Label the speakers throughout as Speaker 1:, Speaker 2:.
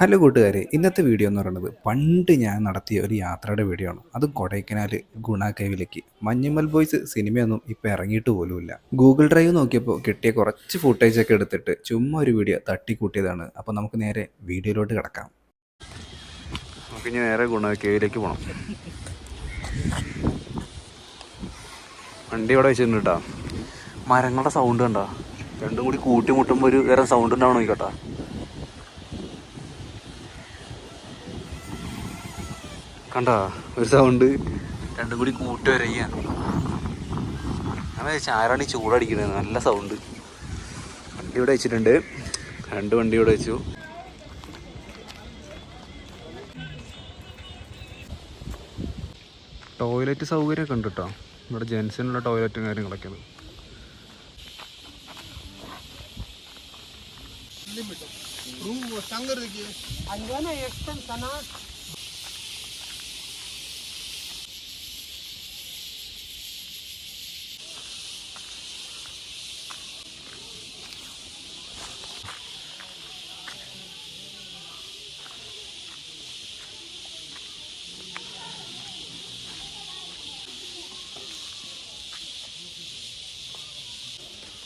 Speaker 1: Hello കൂട്ടുകാരെ. ഇന്നത്തെ video എന്ന് പറയുന്നത് പണ്ട് ഞാൻ നടത്തിയ ഒരു യാത്രയുടെ വീഡിയോ ആണ്. അതും കൊടൈക്കനാൽ ഗുണ കേവിലേക്ക് മഞ്ഞുമൽ ബോയ്സ് സിനിമയൊന്നും ഇപ്പോൾ ഇറങ്ങിയിട്ട് പോലുമില്ല. ഗൂഗിൾ ഡ്രൈവ് നോക്കിയപ്പോൾ കിട്ടിയ കുറച്ച് ഫുട്ടേജ് ഒക്കെ എടുത്തിട്ട് ചുമ്മാ ഒരു വീഡിയോ തട്ടിക്കൂട്ടിയതാണ്. അപ്പോൾ നമുക്ക് നേരെ വീഡിയോയിലോട്ട് കിടക്കാം. നമുക്ക് ഇനി നേരെ ഗുണ കേവിലേക്ക് പോകണം വണ്ടി ഇവിടെ വെച്ചിട്ടുണ്ട് കേട്ടോ. മരങ്ങളുടെ സൗണ്ട് കണ്ടോ? രണ്ടും കൂടി കൂട്ടിമുട്ടുമ്പോൾ ഒരു വേറെ സൗണ്ട് ഉണ്ടാവണം നോക്കട്ടോ കണ്ട? ഒരു സൗണ്ട് രണ്ടും കൂടി കൂട്ടി വരയ്യാണ് ആരാണ് ഈ ചൂടടിക്കുന്നത് നല്ല സൗണ്ട് വണ്ടി ഇവിടെ വെച്ചിട്ടുണ്ട്. രണ്ട് വണ്ടി ഇവിടെ വെച്ചു. ടോയ്ലറ്റ് സൗകര്യമൊക്കെ ഉണ്ട് കേട്ടോ. ഇവിടെ ജെൻസിനുള്ള ടോയ്ലറ്റും കാര്യങ്ങളൊക്കെയാണ്.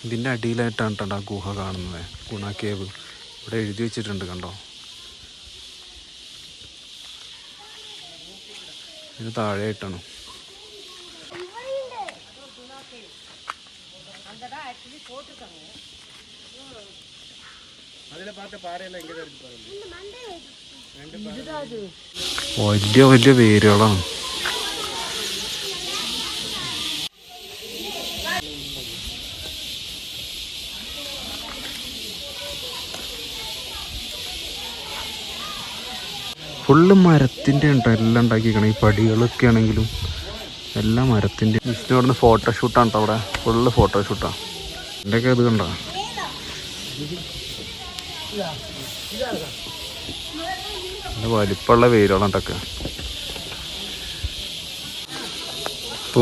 Speaker 1: ഇതിന്റെ അടിയിലായിട്ടാണ് കേട്ടോ ആ ഗുഹ കാണുന്നത്. ഗുണ കേവ്. ഇവിടെ എഴുതി വെച്ചിട്ടുണ്ട് കണ്ടോ? ഇതിന് താഴെയായിട്ടാണ്. വലിയ വലിയ വേരുകളാണ്. ഫുള്ള് മരത്തിന്റെ ഉണ്ടോ എല്ലാം ഉണ്ടാക്കിയിരിക്കണം. ഈ പടികളൊക്കെ ആണെങ്കിലും എല്ലാം മരത്തിന്റെ. വിഷ്ണു നിന്ന് ഫോട്ടോഷൂട്ടാണ് കേട്ടോ അവിടെ. ഫുള്ള് ഫോട്ടോഷൂട്ടാണ് എന്റെയൊക്കെ ഇത് കണ്ടോ? നല്ല വലിപ്പമുള്ള വെയിലുകളാണ് കേട്ടൊക്കെ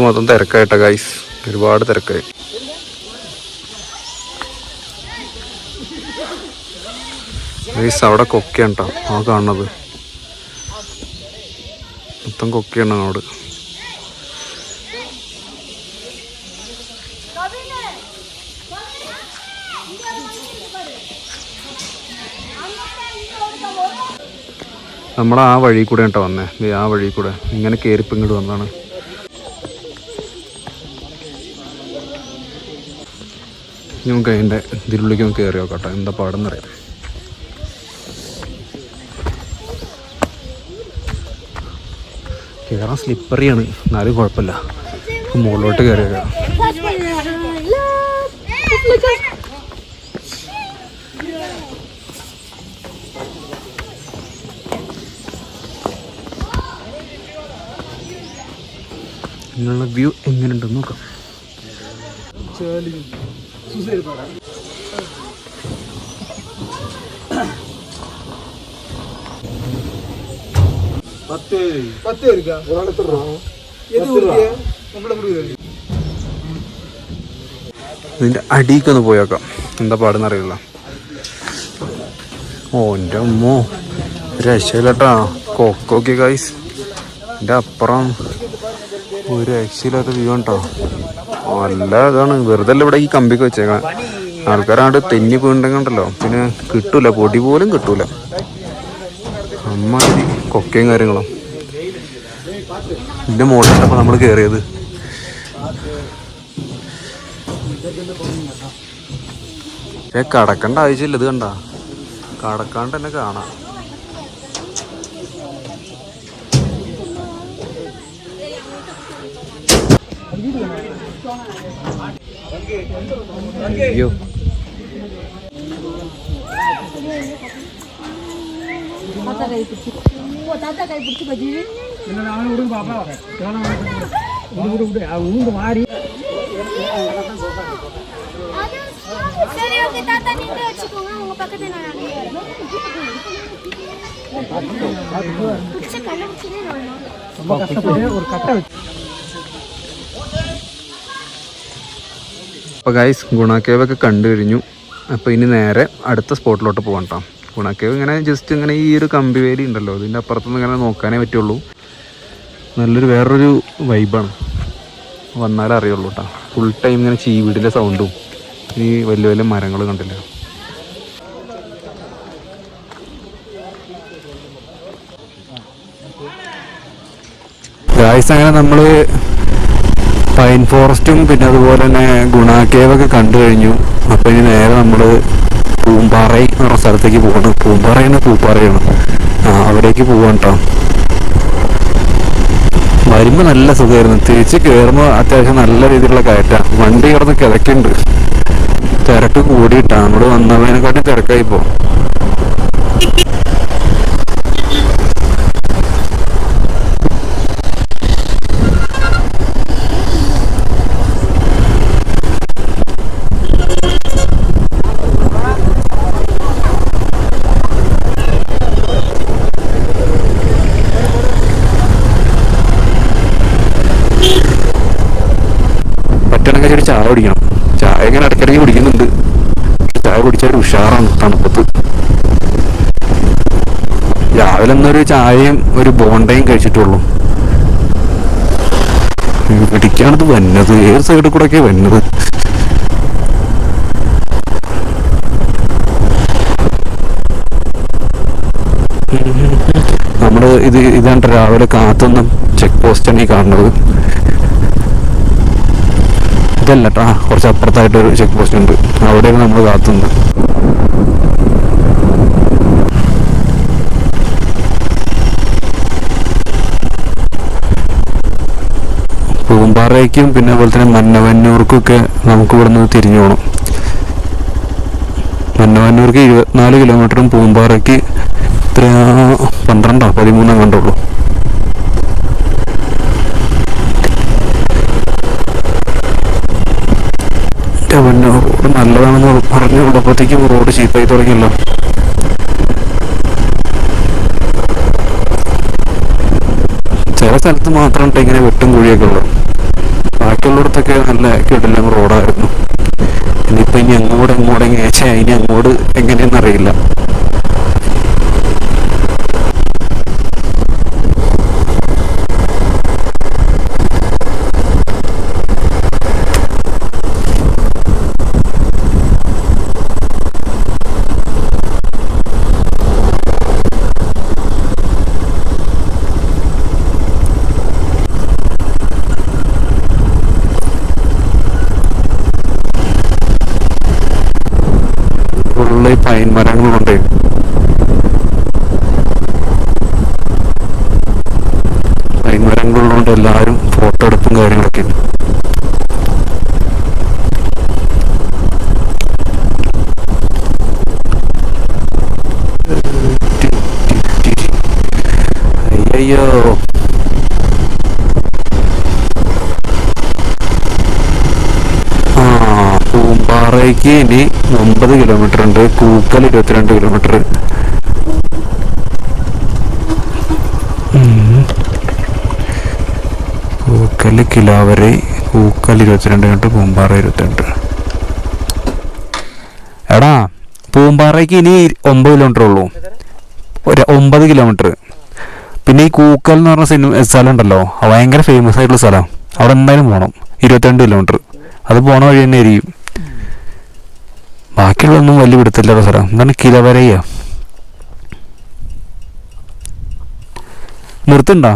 Speaker 1: മൊത്തം തിരക്കായിട്ടോ ഗൈസ് ഒരുപാട് തിരക്കായി. ഗൈസ് അവിടെ കൊക്കയാണ് കേട്ടോ ആ കാണുന്നത്. മൊത്തം കൊക്കയാണ് അവിടെ നമ്മൾ ആ വഴി കൂടെ കേട്ടോ വന്നേ. ആ വഴി കൂടെ. ഇങ്ങനെ കയറിപ്പ് ഇങ്ങോട്ട് വന്നാണ് ഞങ്ങൾക്ക് അതിന്റെ ഇതിലുള്ളിലേക്ക് ഒന്ന് കയറി നോക്കട്ടെ എന്താ പാടെന്നറിയാം. കയറാൻ സ്ലിപ്പറിയാണ്. എന്നാലും കുഴപ്പമില്ല. മുകളിലോട്ട് കയറിയേക്കാം. ഇങ്ങനെയുള്ള വ്യൂ എങ്ങനെയുണ്ടെന്ന് നോക്കാം.
Speaker 2: பத்து இருக்கா எது ஊருக்கு நம்மள முடியுது
Speaker 1: ഇതിൻ്റെ അടിക്കൊന്ന് പോയേക്കാം എന്താ പാടെന്ന് അറിയില്ല ഓ എൻ്റെ അമ്മോ രക്ഷയില്ലട്ടാ കൊക്കോക്കെ ഗൈസ് എൻ്റെ അപ്പുറം ഒരു രക്ഷയില്ലാത്ത വ്യൂ ഉണ്ടോ നല്ല ഇതാണ് വെറുതെ അല്ല ഇവിടെ ഈ കമ്പിക്ക് വെച്ചേക്കാം ആൾക്കാരാണ്ട് തെന്നി വീണ്ടെങ്കിണ്ടല്ലോ പിന്നെ കിട്ടൂല പൊടി പോലും കിട്ടൂല അമ്മാതിരി കൊക്കയും കാര്യങ്ങളും. ഇതിന്റെ മുകളിലപ്പോൾ നമ്മൾ കയറിയത് ഏ കടക്കേണ്ട ആവശ്യമില്ല ഇത് കണ്ട. കടക്കാണ്ട് തന്നെ കാണാം. അയ്യോ.
Speaker 3: கை பிடிச்சி ஓ தாத்தா கை பிடிச்சி பஜி
Speaker 2: என்ன நானே விடுங்க பாப்பா வேணாம் விடு விடு விடு அது உண்டு மாறி
Speaker 4: சரி ஓகே தாத்தா நீங்க வச்சுக்கோங்க உங்க பக்கத்துல நான் அப்படியே வரேன். பிடிச்ச கண்டுபிடிச்சதே நான் தான்.
Speaker 2: ரொம்ப கஷ்டப்பட்டு ஒரு கட்டை வச்சு
Speaker 1: അപ്പോൾ ഗൈസ് ഗുണ കേവൊക്കെ കണ്ടു കഴിഞ്ഞു അപ്പോൾ ഇനി നേരെ അടുത്ത സ്പോട്ടിലോട്ട് പോകാം ഗുണക്കേവ് ഇങ്ങനെ ജസ്റ്റ് ഇങ്ങനെ ഈ ഒരു കമ്പി വേലി ഉണ്ടല്ലോ ഇതിന്റെ അപ്പുറത്തുനിന്ന് ഇങ്ങനെ നോക്കാനേ പറ്റുള്ളൂ. നല്ലൊരു വേറൊരു വൈബാണ് വന്നാലേ അറിയുള്ളൂ കേട്ടോ ഫുൾ ടൈം ഇങ്ങനെ ചീവീടിന്റെ സൗണ്ടും ഈ വലിയ വലിയ മരങ്ങൾ കണ്ടില്ല? ഗായ്സ് അങ്ങനെ നമ്മൾ പൈൻ ഫോറസ്റ്റും പിന്നെ അതുപോലെ തന്നെ ഗുണാ കേവൊക്കെ കണ്ടു കഴിഞ്ഞു. അപ്പോൾ ഇനി നേരെ നമ്മൾ പൂമ്പാറൈ എന്ന് പറഞ്ഞ സ്ഥലത്തേക്ക് പോകണം. പൂമ്പാറയാണ് പൂപ്പാറയാണ്. അവിടേക്ക് പോവാൻ കേട്ടോ വരുമ്പോൾ നല്ല സുഖമായിരുന്നു തിരിച്ച് കയറുമ്പോൾ അത്യാവശ്യം നല്ല രീതിയിലുള്ള കയറ്റാണ് വണ്ടി കിടന്ന് കിതക്കുന്നുണ്ട് തിരക്ക് കൂടിയിട്ടാണ് അങ്ങോട്ട് വന്നതിനെക്കാട്ടും തിരക്കായി ഇപ്പോൾ ഒരു ചായ കുടിക്കണം. ചായ ഇങ്ങനെ ഇടയ്ക്കിടയ്ക്ക് കുടിക്കുന്നുണ്ട്. ചായ കുടിച്ചാൽ ഉഷാറാണ് തണുപ്പത്ത്. രാവിലെ എന്നൊരു ചായയും ഒരു ബോണ്ടയും കഴിച്ചിട്ടുള്ളൂ. ഇടിക്കാണത് വന്നത്. ഏത് സൈഡിൽ ഒക്കെ വന്നത്? നമ്മൾ ഇത് ഇതാണ് രാവിലെ കാത്തൊന്നും ചെക്ക് പോസ്റ്റാണ് ഈ കാണുന്നത്. ഇതല്ല കേട്ടോ കുറച്ച് അപ്പുറത്തായിട്ട് ഒരു ചെക്ക് പോസ്റ്റ് ഉണ്ട്. അവിടെയാണ് നമ്മൾ കാത്തുന്നത് പൂമ്പാറയ്ക്കും പിന്നെ അതുപോലെ തന്നെ മന്നവന്നൂർക്കൊക്കെ നമുക്ക് ഇവിടുന്ന് തിരിഞ്ഞു പോകണം മന്നവന്നൂർക്ക് ഇരുപത്തിനാല് കിലോമീറ്ററും പൂമ്പാറയ്ക്ക് ഇത്ര പന്ത്രണ്ടോ? പതിമൂന്നോ കണ്ടുള്ളൂ പിന്നെ റോഡ് നല്ലതാണെന്ന് പറഞ്ഞു വിടുമ്പോഴത്തേക്കും റോഡ് ചീപ്പായി തുടങ്ങിയല്ലോ. ചില സ്ഥലത്ത് മാത്രം ഇങ്ങനെ വെട്ടും കുഴിയൊക്കെ ഉള്ളു. ബാക്കിയുള്ളിടത്തൊക്കെ നല്ല കിടലും റോഡായിരുന്നു. ഇനിയിപ്പോൾ ഇനി അങ്ങോട്ട് അങ്ങോട്ട് ഏച്ചാ ഇനി അങ്ങോട്ട് എങ്ങനെയെന്ന് അറിയില്ല ഫുള്ള് ഈ പൈൻ മരങ്ങളുണ്ട്. പൈൻ മരങ്ങളുള്ളതുകൊണ്ട് എല്ലാവരും ഫോട്ടോ എടുപ്പും കാര്യങ്ങളൊക്കെ. അയ്യോ ആ പൂമ്പാറയ്ക്ക് ഇനി ഒമ്പത് കിലോമീറ്റർ ഉണ്ട്. കൂക്കൽ ഇരുപത്തിരണ്ട് കിലോമീറ്റർ കൂക്കൽ കിലാവരി കൂക്കൽ ഇരുപത്തിരണ്ട് കിലോമീറ്റർ പൂമ്പാറ ഇരുപത്തിരണ്ട്. എടാ പൂമ്പാറയ്ക്ക് ഇനി ഒമ്പത് കിലോമീറ്റർ ഉള്ളൂ. ഒരു ഒമ്പത് കിലോമീറ്റർ പിന്നെ ഈ കൂക്കൽ എന്ന് പറഞ്ഞ സിനിമ സ്ഥലം ഉണ്ടല്ലോ. ഭയങ്കര ഫേമസ് ആയിട്ടുള്ള സ്ഥലം. അവിടെ എന്തായാലും പോകണം ഇരുപത്തിരണ്ട് കിലോമീറ്റർ അത് പോണ വഴി തന്നെ ആയിരിക്കും. ബാക്കിയുള്ളതൊന്നും വലിയ പിടുത്തില്ലല്ലോ സാറേ എന്താണ് കിലവരയ്യ? നിർത്തുണ്ടോ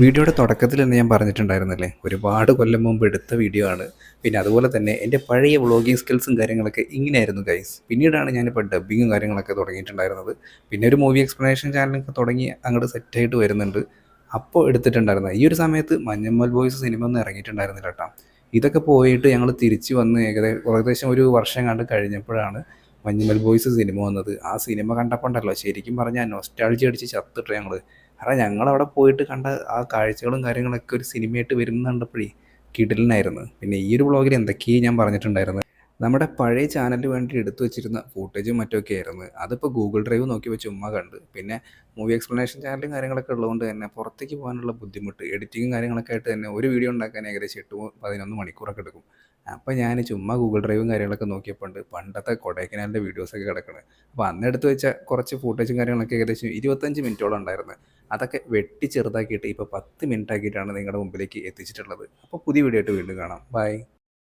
Speaker 5: വീഡിയോയുടെ തുടക്കത്തിൽ തന്നെ ഞാൻ പറഞ്ഞിട്ടുണ്ടായിരുന്നല്ലേ ഒരുപാട് കൊല്ലം മുമ്പ് എടുത്ത വീഡിയോ ആണ്. പിന്നെ അതുപോലെ തന്നെ എന്റെ പഴയ വ്ളോഗിങ് സ്കിൽസും കാര്യങ്ങളൊക്കെ ഇങ്ങനെയായിരുന്നു ഗൈസ് പിന്നീടാണ് ഞാനിപ്പോൾ ഡബ്ബിങ്ങും കാര്യങ്ങളൊക്കെ തുടങ്ങിയിട്ടുണ്ടായിരുന്നത്. പിന്നെ ഒരു മൂവി എക്സ്പ്ലനേഷൻ ചാനലൊക്കെ തുടങ്ങി അങ്ങോട്ട് സെറ്റായിട്ട് വരുന്നുണ്ട്. അപ്പോൾ എടുത്തിട്ടുണ്ടായിരുന്നത് ഈ ഒരു സമയത്ത് മഞ്ഞമ്മൽ ബോയ്സ് സിനിമ ഒന്നും ഇറങ്ങിയിട്ടുണ്ടായിരുന്നില്ല കേട്ടോ ഇതൊക്കെ പോയിട്ട് ഞങ്ങൾ തിരിച്ച് വന്ന് ഏകദേശം ഏകദേശം ഒരു വർഷം കണ്ട് കഴിഞ്ഞപ്പോഴാണ് മഞ്ഞുമൽ ബോയ്സ് സിനിമ വന്നത്. ആ സിനിമ കണ്ടപ്പോൾ ഉണ്ടല്ലോ ശരിക്കും പറഞ്ഞാൽ നൊസ്റ്റാൾജി അടിച്ച് ചത്തിട്ട് ഞങ്ങൾ കാരണം ഞങ്ങൾ അവിടെ പോയിട്ട് കണ്ട ആ കാഴ്ചകളും കാര്യങ്ങളൊക്കെ ഒരു സിനിമയായിട്ട് വരുന്നുണ്ടപ്പോഴേ കിടിലനായിരുന്നു. പിന്നെ ഈ ഒരു ബ്ലോഗിൽ എന്തൊക്കെയാണ് ഞാൻ പറഞ്ഞിട്ടുണ്ടായിരുന്നത് നമ്മുടെ പഴയ ചാനലിന് വേണ്ടി എടുത്തു വെച്ചിരുന്ന ഫൂട്ടേജും മറ്റൊക്കെ ആയിരുന്നു. അതിപ്പോൾ ഗൂഗിൾ ഡ്രൈവ് നോക്കി വെച്ച് ഉമ്മ കണ്ട്. പിന്നെ മൂവി എക്സ്പ്ലനേഷൻ ചാനലും കാര്യങ്ങളൊക്കെ ഉള്ളതുകൊണ്ട് തന്നെ പുറത്തേക്ക് പോകാനുള്ള ബുദ്ധിമുട്ട് എഡിറ്റിങ്ങും കാര്യങ്ങളൊക്കെ ആയിട്ട് തന്നെ ഒരു വീഡിയോ ഉണ്ടാക്കാൻ ഏകദേശം എട്ട് പതിനൊന്ന് മണിക്കൂറൊക്കെ എടുക്കും. അപ്പോൾ ഞാൻ ചുമ്മാ ഗൂഗിൾ ഡ്രൈവും കാര്യങ്ങളൊക്കെ നോക്കിയപ്പോൾ ഉണ്ട് പണ്ടത്തെ കൊടൈക്കനാലിന്റെ വീഡിയോസൊക്കെ കിടക്കുന്നത് അപ്പോൾ അന്ന് എടുത്ത് വെച്ച കുറച്ച് ഫൂട്ടേജും കാര്യങ്ങളൊക്കെ ഏകദേശം ഇരുപത്തഞ്ച് മിനിറ്റോളം ഉണ്ടായിരുന്നു. അതൊക്കെ വെട്ടി ചെറുതാക്കിയിട്ട് ഇപ്പോൾ പത്ത് മിനിറ്റ് ആക്കിയിട്ടാണ് നിങ്ങളുടെ മുമ്പിലേക്ക് എത്തിച്ചിട്ടുള്ളത്. അപ്പോൾ പുതിയ വീഡിയോ ആയിട്ട് വീണ്ടും കാണാം. ബൈ